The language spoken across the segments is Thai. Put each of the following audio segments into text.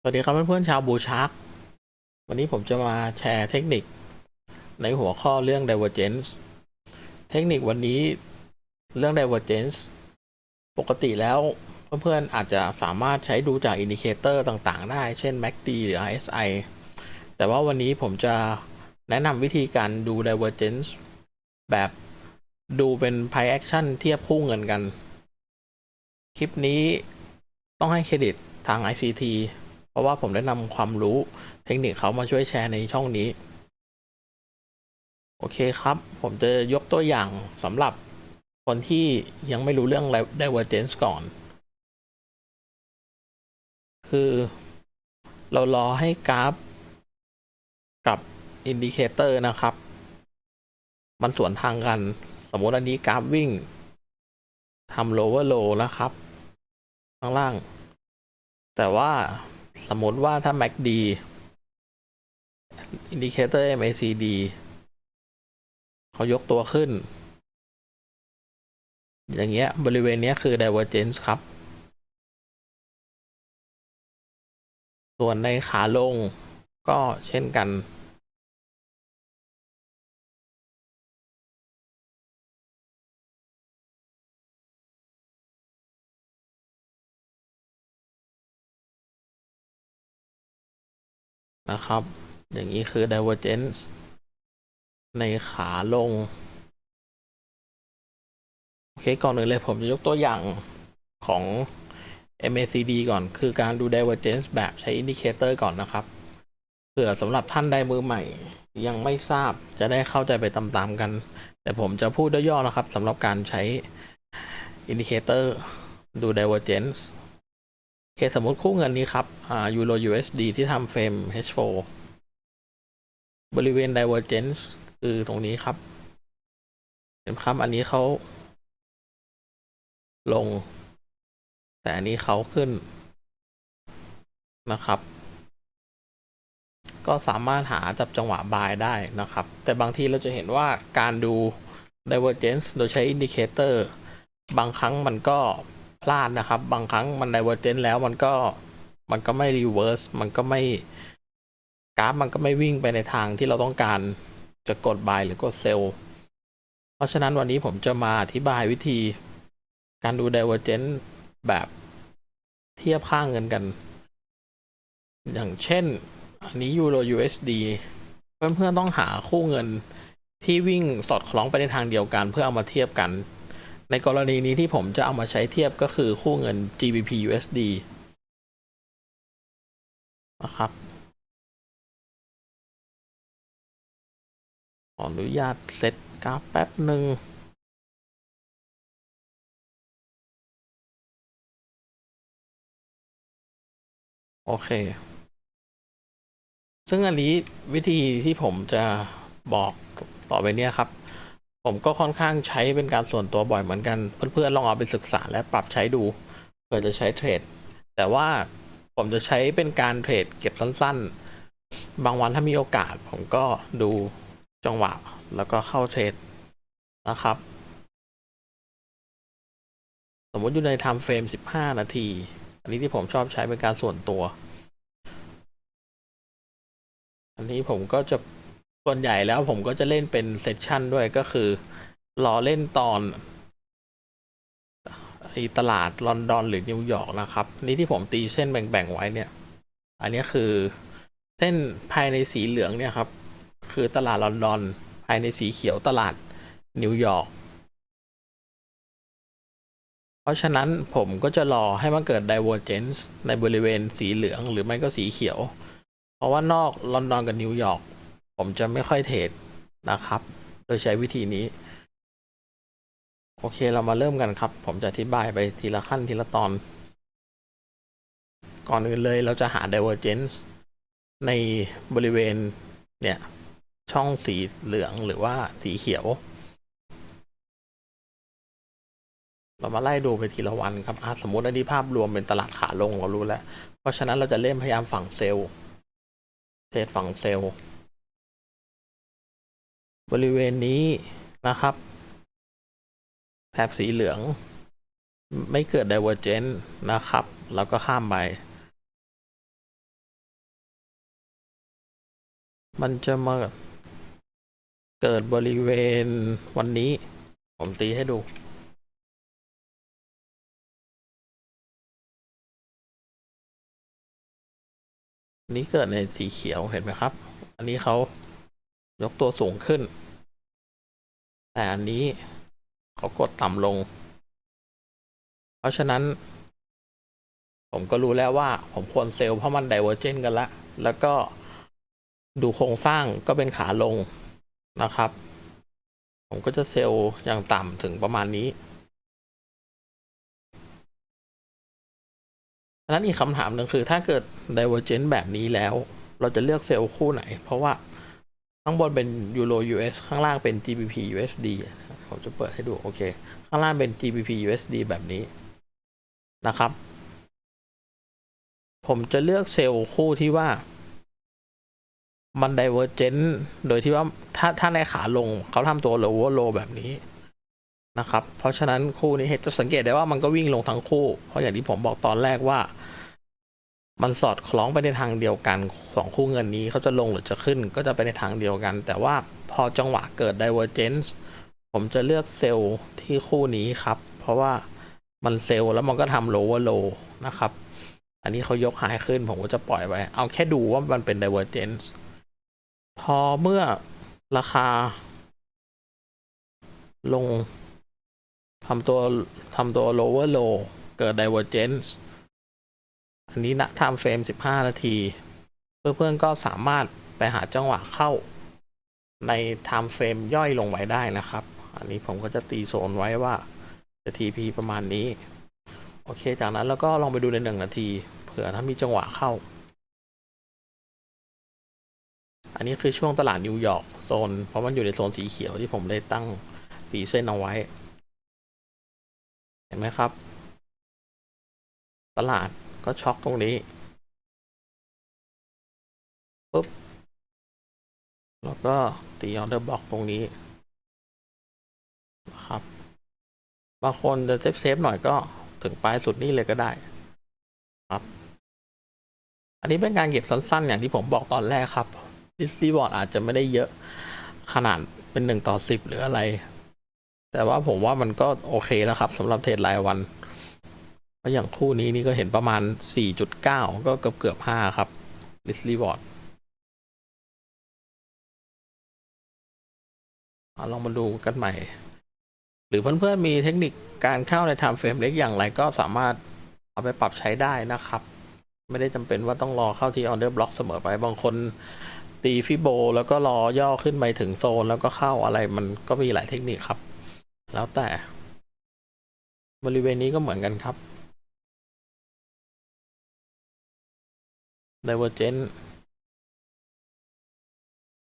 สวัสดีครับเพื่อนๆชาวบูชาร์กวันนี้ผมจะมาแชร์เทคนิค ในหัวข้อเรื่อง divergence เทคนิควันนี้เรื่อง divergence ปกติแล้วเพื่อนๆอาจจะสามารถใช้ดูจากอินดิเคเตอร์ต่างๆ ได้ เช่น MACD หรือ RSI แต่ว่าวันนี้ผมจะแนะนำวิธีการดู divergence แบบดูเป็น price action เทียบคู่เงินกัน คลิปนี้ต้องให้เครดิตทาง ICT ราะว่าผมได้นำความรู้เทคนิคเขามาช่วยแชร์ในช่องนี้ โอเคครับ ผมจะยกตัวอย่างสำหรับคนที่ยังไม่รู้เรื่อง divergence ก่อน คือเรารอให้กราฟกับอินดิเคเตอร์นะครับ มันสวนทางกัน สมมติอันนี้กราฟวิ่งทำ lower low นะครับ ข้างล่าง แต่ว่า สมมติว่าถ้า MACD Indicator MACD เขายกตัวขึ้น อย่างเงี้ย บริเวณเนี้ยคือ divergence ครับ ส่วนในขาลงก็เช่นกัน นะครับ อย่างนี้คือ divergence ในขาลง โอเค ก่อนอื่นเลยผมจะยกตัวอย่างของ MACD ก่อน คือการดู divergence แบบใช้อินดิเคเตอร์ก่อนนะครับ เผื่อสำหรับท่านใดมือใหม่ ยังไม่ทราบจะได้เข้าใจไปตามๆกัน แต่ผมจะพูดย่อๆนะครับสำหรับการใช้อินดิเคเตอร์ดู divergence เคสมมติคู่เงินนี้ครับอ่า Euro USD ที่ทำเฟรม H4 บริเวณ divergence คือตรงนี้ครับ เห็นครับ อันนี้เขาลง แต่อันนี้เขาขึ้นนะครับ ก็สามารถหาจับจังหวะบายได้นะครับ แต่บางทีเราจะเห็นว่าการดู divergence โดยใช้อินดิเคเตอร์บางครั้งมันก็ พลาดนะครับ บางครั้งมัน divergence แล้วมันก็มันก็ไม่ reverse มันก็ไม่กราฟมันก็ไม่วิ่งไปในทางที่เราต้องการจะกด buy หรือกด sell เพราะฉะนั้นวันนี้ผมจะมาอธิบายวิธี การดู divergence แบบเทียบค่าเงินกัน อย่างเช่น อันนี้ Euro USD เพื่อนๆต้องหาคู่เงินที่วิ่งสอดคล้องไปในทางเดียวกัน เพื่อเอามาเทียบกัน ในกรณีนี้ที่ผมจะเอามาใช้เทียบก็คือคู่เงิน GBP USD นะครับขออนุญาตเซตกราฟแป๊บหนึ่งโอเค ซึ่งอันนี้วิธีที่ผมจะบอกต่อไปเนี้ยครับ ผมก็ค่อนข้างใช้เป็นการส่วนตัวบ่อยเหมือนกัน เพื่อนๆลองเอาไปศึกษาและปรับใช้ดูเพื่อจะใช้เทรด แต่ว่าผมจะใช้เป็นการเทรดเก็บสั้นๆ บางวันถ้ามีโอกาส ผมก็ดูจังหวะแล้วก็เข้าเทรดนะครับ สมมติอยู่ในไทม์เฟรม 15 นาที อันนี้ที่ผมชอบใช้เป็นการส่วนตัว อันนี้ผมก็จะ ส่วนใหญ่แล้วผมก็จะเล่นเป็นเซสชันด้วยก็คือ รอเล่นตอนไอตลาดลอนดอนหรือนิวยอร์กนะครับ นี่ที่ผมตีเส้นแบ่งๆไว้เนี่ย อันนี้คือเส้นภายในสีเหลืองเนี่ยครับ คือตลาดลอนดอน ภายในสีเขียวตลาดนิวยอร์กเพราะฉะนั้นผมก็จะรอให้มันเกิด divergence ในบริเวณสีเหลืองหรือไม่ก็สีเขียว เพราะว่านอกลอนดอนกับนิวยอร์ก ผมจะไม่ค่อยเทรดนะครับ โดยใช้วิธีนี้ โอเคเรามาเริ่มกันครับ ผมจะอธิบายไปทีละขั้นทีละตอน ก่อนอื่นเลยเราจะหา divergence ในบริเวณเนี่ยช่องสีเหลืองหรือว่าสีเขียว เรามาไล่ดูไปทีละวันครับสมมติอันนี้ภาพรวมเป็นตลาดขาลงเรารู้แล้ว เพราะฉะนั้นเราจะเล่นพยายามฝั่งเซลล์เทรดฝั่งเซลล์ บริเวณนี้นะครับ แถบสีเหลือง ไม่เกิด divergence นะครับ แล้วก็ข้ามไป มันจะมาเกิดบริเวณวันนี้ ผมตีให้ดูนนี้เกิดในสีเขียวเห็นไหมครับ อันนี้เขา ยกตัวสูงขึ้น แต่อันนี้เขากดต่ำลง เพราะฉะนั้น ผมก็รู้แล้วว่าผมควรเซลล์เพราะมันไดเวอร์เจนกันละ แล้วก็ดูโครงสร้างก็เป็นขาลงนะครับ ผมก็จะเซลล์อย่างต่ำถึงประมาณนี้นนั้นอีกคำถามหนึ่งคือถ้าเกิด Divergent แบบนี้แล้ว เราจะเลือกเซลล์คู่ไหน เพราะว่า ข้างบนเป็น Euro US ข้างล่างเป็น GBP USD ผมจะเปิดให้ดู โอเค ข้างล่างเป็น GBP USD แบบนี้นะครับ ผมจะเลือกเซลล์คู่ที่ว่า มัน Divergent โดยที่ว่าถ้าถ้าในขาลงเขาทำตัว lower low แบบนี้นะครับ เพราะฉะนั้นคู่นี้จะสังเกตได้ว่ามันก็วิ่งลงทั้งคู่ เพราะอย่างที่ผมบอกตอนแรกว่า มันสอดคล้องไปในทางเดียวกันสองคู่เงินนี้เขาจะลงหรือจะขึ้นก็จะไปในทางเดียวกัน แต่ว่าพอจังหวะเกิด divergence ผมจะเลือกเซลล์ที่คู่นี้ครับ เพราะว่ามันเซลล์แล้วมันก็ทำ lower low นะครับ อันนี้เขายกหายขึ้นผมก็จะปล่อยไว้ เอาแค่ดูว่ามันเป็น divergence พอเมื่อราคา ลงทำตัวทำตัว lower low เกิด divergence อันนี้นะ time frame 15 นาที เพื่อนๆก็สามารถไปหาจังหวะเข้า ใน time frame ย่อยลงไว้ได้นะครับ อันนี้ผมก็จะตีโซนไว้ว่าจะ TP ประมาณนี้ โอเค จากนั้นแล้วก็ลองไปดูในหนึ่งนาที เผื่อถ้ามีจังหวะเข้า อันนี้คือช่วงตลาดนิวยอร์กโซน เพราะมันอยู่ในโซนสีเขียวที่ผมได้ตั้งตีเส้นเอาไว้ เห็นไหมครับ ตลาด ก็ช็อกตรงนี้ปุ๊บแล้วก็ตีออเดอร์บล็อกตรงนี้นะครับ บางคนจะเซฟเซฟหน่อยก็ถึงปลายสุดนี่เลยก็ได้ครับ อันนี้เป็นการเก็บสั้น ๆ อย่างที่ผมบอกตอนแรกครับดิสซีบอร์ดอาจจะไม่ได้เยอะขนาดเป็นหนึ่งต่อสิบหรืออะไร แต่ว่าผมว่ามันก็โอเคแล้วครับสำหรับเทรดรายวัน เพราะอย่างคู่นี้นี่ก็เห็นประมาณ 4.9 ก็เกือบเกือบ5ครับลิสลีบอร์ดลองมาดูกันใหม่ หรือเพื่อนๆมีเทคนิคการเข้าใน time frame เล็กอย่างไรก็สามารถเอาไปปรับใช้ได้นะครับ ไม่ได้จำเป็นว่าต้องรอเข้าที่ order block เสมอไปบางคนตีฟิโบแล้วก็รอย่อขึ้นไปถึงโซนแล้วก็เข้าอะไรมันก็มีหลายเทคนิคครับ แล้วแต่ บริเวณนี้ก็เหมือนกันครับ divergent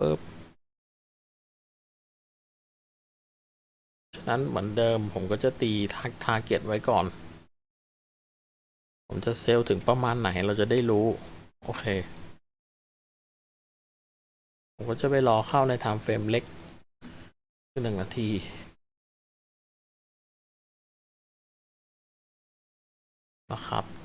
ปึ๊บฉะนั้นเหมือนเดิมผมก็จะตีทาร์เก็ตไว้ก่อน ผมจะเซลถึงประมาณไหนเราจะได้รู้ โอเค ผมก็จะไปรอเข้าใน time frame เล็กคือหนึ่งนาทีนะครับ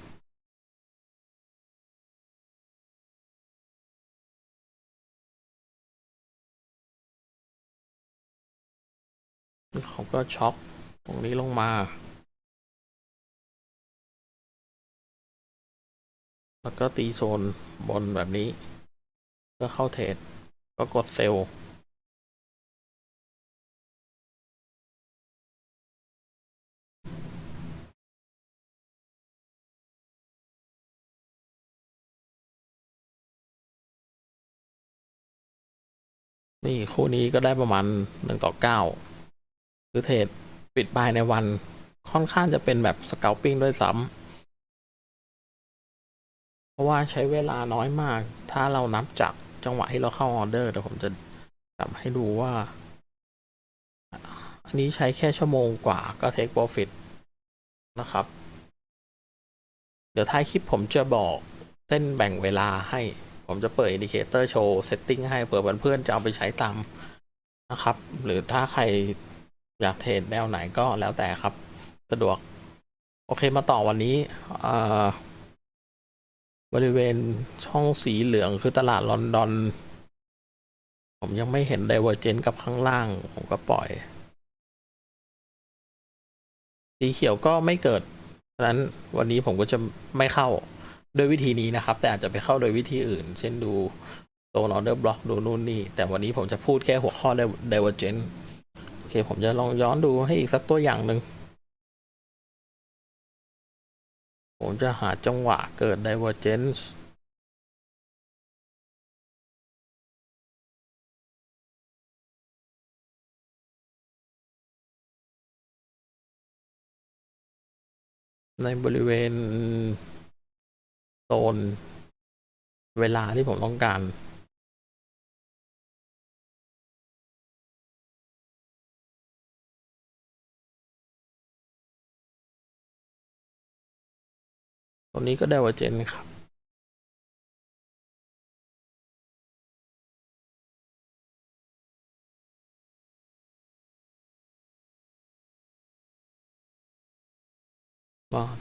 เขาก็ช็อคตรงนี้ลงมา แล้วก็ตีโซนบนแบบนี้เพื่อเข้าเทรดก็กดเซลล์นี่คู่นี้ก็ได้ประมาณหนึ่งต่อเก้า คือเทรดปิดบายในวันค่อนข้างจะเป็นแบบสเกลปิ้งด้วยซ้ำเพราะว่าใช้เวลาน้อยมาก ถ้าเรานับจากจังหวะที่เราเข้าออเดอร์เดี๋ยวผมจะจับให้ดูว่า อันนี้ใช้แค่ชั่วโมงกว่าก็เทคโปรฟิตนะครับ เดี๋ยวท้ายคลิปผมจะบอกเส้นแบ่งเวลาให้ ผมจะเปิดอินดิเคเตอร์โชว์เซตติ้งให้เผื่อเพื่อนๆจะเอาไปใช้ตามนะครับ หรือถ้าใคร อยากเทรดแนวไหนก็แล้วแต่ครับ สะดวก โอเคมาต่อวันนี้บริเวณช่องสีเหลืองคือตลาดลอนดอน ผมยังไม่เห็น Divergence กับข้างล่าง ผมก็ปล่อย สีเขียวก็ไม่เกิดฉะนั้นวันนี้ผมก็จะไม่เข้าโดยวิธีนี้นะครับ แต่อาจจะไปเข้าโดยวิธีอื่น เช่นดูโซนออเดอร์บล็อกดูนู่นนี่ แต่วันนี้ผมจะพูดแค่หัวข้อ Divergence โอเเคผมจะลองย้อนดูให้อีกสักตัวอย่างหนึ่ง ผมจะหาจังหวะเกิด Divergence ในบริเวณโซนเวลาที่ผมต้องการ ตรงนี้ก็ได้ว่าเจนครับ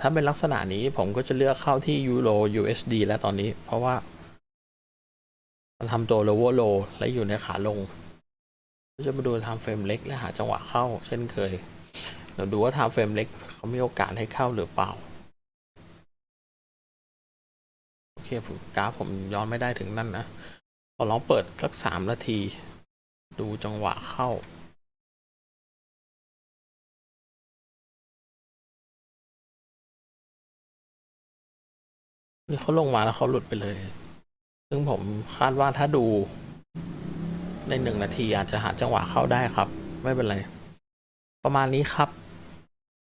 ถ้าเป็นลักษณะนี้ผมก็จะเลือกเข้าที่ยูโร USD แล้วตอนนี้ เพราะว่ามันทำตัว lower low และอยู่ในขาลงก็จะมาดู time frame เล็กและหาจังหวะเข้า เช่นเคย เราดูว่า time frame เล็กเขามีโอกาสให้เข้าหรือเปล่า เคผมกราฟผมย้อนไม่ได้ถึงนั่นนะขอลองเปิดสักสามนาที ดูจังหวะเข้า นี่เขาลงมาแล้วเขาหลุดไปเลย ซึ่งผมคาดว่าถ้าดูในหนึ่งนาทีอาจจะหาจังหวะเข้าได้ครับ ไม่เป็นไร ประมาณนี้ครับ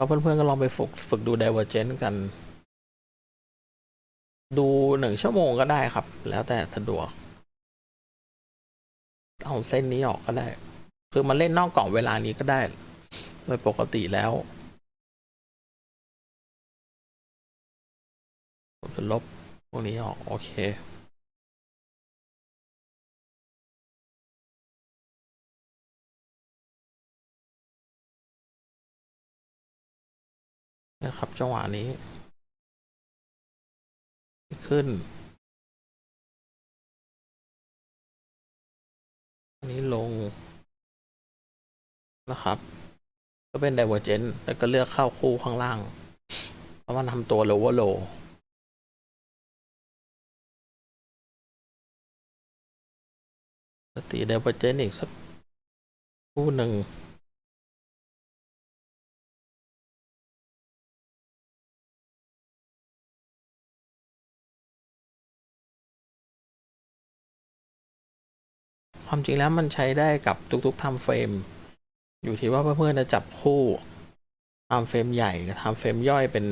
เพื่อนๆก็ลองไปฝึกฝึกดู Divergence กัน ดูหนึ่งชั่วโมงก็ได้ครับ แล้วแต่สะดวก เอาเส้นนี้ออกก็ได้ คือมาเล่นนอกกล่องเวลานี้ก็ได้ โดยปกติแล้วผมจะลบพวกนี้ออก โอเค นะครับจังหวะนี้ ขึ้น อันนี้ลง นะครับ ก็เป็น Divergence แล้วก็เลือกเข้าคู่ข้างล่าง เพราะมันทำตัว lower low สตี Divergence อีกสักคู่หนึ่ง ความจริงแล้วมันใช้ได้กับทุกๆ time frame อยู่ที่ว่าเพื่อนๆจะจับคู่ time frame ใหญ่กับ time frame ย่อยเป็น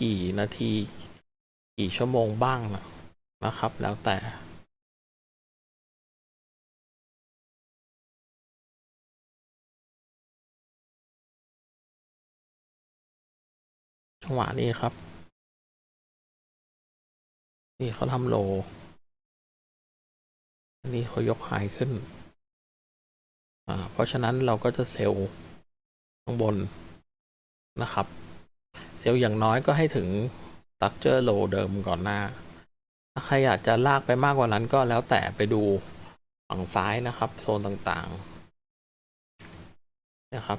กี่นาที กี่ชั่วโมงบ้างนะนะครับ แล้วแต่จังหวะนี้ครับ นี่เขาทำโล อันนี้เขายกไฮขึ้น อ่า เพราะฉะนั้นเราก็จะเซลล์ข้างบนนะครับ เซลล์อย่างน้อยก็ให้ถึง structure low เดิมก่อนหน้า ถ้าใครอยากจะลากไปมากกว่านั้นก็แล้วแต่ไปดูฝั่งซ้ายนะครับ โซนต่างๆ นะครับ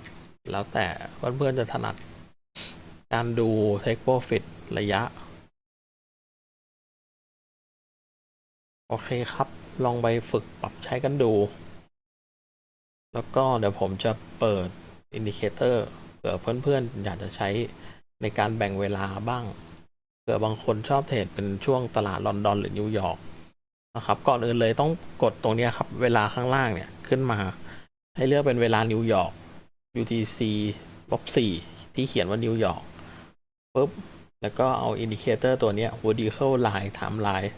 แล้วแต่เพื่อนๆจะถนัดการดู take profit ระยะ โอเคครับ ลองไปฝึกปรับใช้กันดู แล้วก็เดี๋ยวผมจะเปิดอินดิเคเตอร์เผื่อเพื่อนๆ อยากจะใช้ในการแบ่งเวลาบ้าง เผื่อบางคนชอบเทรดเป็นช่วงตลาดลอนดอนหรือนิวยอร์กนะครับ ก่อนอื่นเลยต้องกดตรงนี้ครับ เวลาข้างล่างเนี่ยขึ้นมา ให้เลือกเป็นเวลานิวยอร์ก UTC ลบสี่ที่เขียนว่านิวยอร์กปุ๊บ แล้วก็เอาอินดิเคเตอร์ตัวนี้ vertical line time line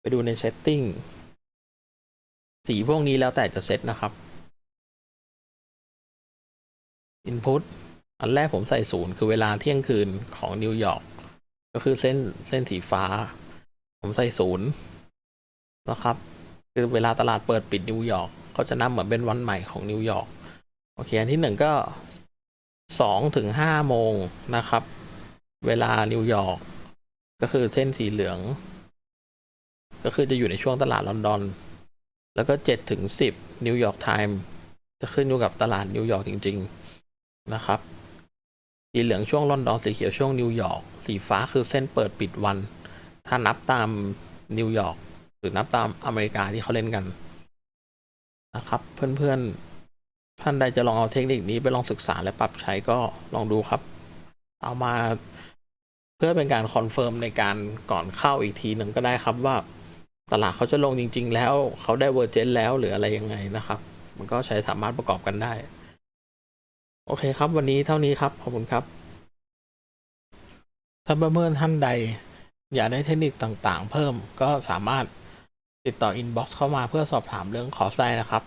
ไปดูใน setting สีพวกนี้แล้วแต่จะเซตนะครับ input อันแรกผมใส่ศูนย์คือเวลาเที่ยงคืนของนิวยอร์กก็คือเส้นเส้นสีฟ้า ผมใส่ศูนย์นะครับ คือเวลาตลาดเปิดปิดนิวยอร์กก็จะนับเหมือนเป็นวันใหม่ของนิวยอร์กโอเค อันที่หนึ่งก็สองถึงห้าโมงนะครับ เวลานิวยอร์กก็คือเส้นสีเหลือง ก็คือจะอยู่ในช่วงตลาดลอนดอน แล้วก็เจ็ดถึงสิบนิวยอร์กไทม์จะขึ้นอยู่กับตลาดนิวยอร์กจริง ๆ นะครับสีเหลืองช่วงลอนดอนสีเขียวช่วงนิวยอร์กสีฟ้าคือเส้นเปิดปิดวัน ถ้านับตามนิวยอร์กหรือนับตามอเมริกาที่เขาเล่นกันนะครับ เพื่อนๆ ท่านใดจะลองเอาเทคนิคนี้ไปลองศึกษาและปรับใช้ก็ลองดูครับ เอามาเพื่อเป็นการคอนเฟิร์มในการก่อนเข้าอีกทีหนึ่งก็ได้ครับว่า ตลาดเขาจะลงจริง ๆ แล้วเขาได้เวอร์เจนแล้วหรืออะไรยังไงนะครับ มันก็ใช้สามารถประกอบกันได้ โอเคครับ วันนี้เท่านี้ครับ ขอบคุณครับ ถ้าเพื่อนท่านใด อยากได้เทคนิคต่างๆ เพิ่มก็สามารถติดต่ออินบ็อกซ์เข้ามาเพื่อสอบถามเรื่องคอร์สได้นะครับ